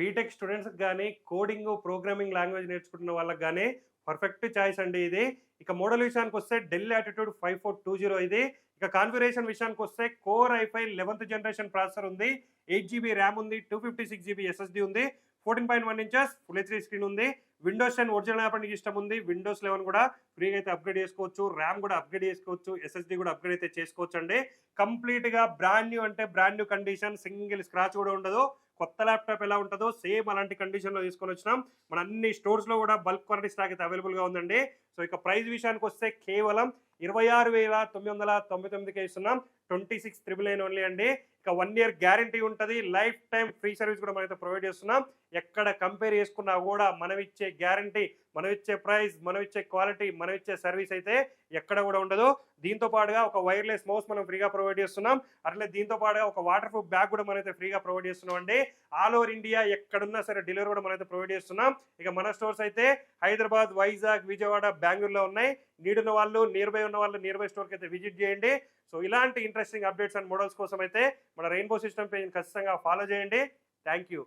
BTech స్టూడెంట్స్కి కానీ coding programming language నేర్చుకుంటున్న వాళ్ళకి కానీ పర్ఫెక్ట్ చాయిస్ అండి ఇది. ఇక మోడల్ విషయానికి వస్తే Dell attitude five four two zero ఇది. ఇక కాన్ఫిగరేషన్ విషయానికి వస్తే core i five eleventh generation processor ఉంది. ఎయిట్ జీబీ ర్యామ్ ఉంది two fifty six GB SSD ఉంది fourteen point one inches full HD screen ఉంది Windows ten original operating system ఉంది Windows eleven కూడా ఫ్రీగా అయితే అప్గ్రేడ్ చేసుకోవచ్చు ర్యామ్ కూడా అప్గ్రేడ్ చేసుకోవచ్చు ఎస్ఎస్డి కూడా అప్గ్రేడ్ అయితే చేసుకోవచ్చు అండి కంప్లీట్గా బ్రాండ్ న్యూ అంటే brand new condition single scratch కూడా ఉండదు. కొత్త ల్యాప్టాప్ ఎలా ఉంటుందో సేమ్ అలాంటి కండిషన్లో తీసుకొని వచ్చినాం. మన అన్ని స్టోర్స్లో కూడా బల్క్ క్వాలిటీ స్టాక్ అయితే అవైలబుల్గా ఉందండి. సో ఇక ప్రైస్ విషయానికి వస్తే కేవలం ఇరవై ఆరు వేల తొమ్మిది వందల తొంభై తొమ్మిదికి ఇస్తున్నాం. Twenty six triple nine only అండి. ఇక వన్ ఇయర్ గ్యారంటీ ఉంటుంది. లైఫ్ టైం ఫ్రీ సర్వీస్ కూడా మనమైతే ప్రొవైడ్ చేస్తున్నాం. ఎక్కడ కంపేర్ చేసుకున్నా కూడా మనం ఇచ్చే గ్యారంటీ మనం ఇచ్చే ప్రైస్ మనం ఇచ్చే క్వాలిటీ మనం ఇచ్చే సర్వీస్ అయితే ఎక్కడ కూడా ఉండదు. దీంతో పాటుగా ఒక వైర్లెస్ మౌస్ మనం ఫ్రీగా ప్రొవైడ్ చేస్తున్నాం. అట్లే దీంతో పాటుగా ఒక వాటర్ ప్రూఫ్ బ్యాగ్ కూడా మనమైతే ఫ్రీగా ప్రొవైడ్ చేస్తున్నాం అండి. ఆల్ ఓవర్ ఇండియా ఎక్కడున్నా సరే డెలివరీ కూడా మనమైతే ప్రొవైడ్ చేస్తున్నాం. ఇక మన స్టోర్స్ అయితే హైదరాబాద్ వైజాగ్ విజయవాడ బెంగళూరులో ఉన్నాయి. నీడున్న వాళ్ళు నియర్ బై ఉన్న వాళ్ళు నియర్ బై స్టోర్కి అయితే విజిట్ చేయండి. సో ఇలాంటి ఇంట్రెస్టింగ్ అప్డేట్స్ అండ్ మోడల్స్ కోసం అయితే మన రెయిన్బో సిస్టమ్ పేజ్ ఖచ్చితంగా ఫాలో చేయండి. Thank you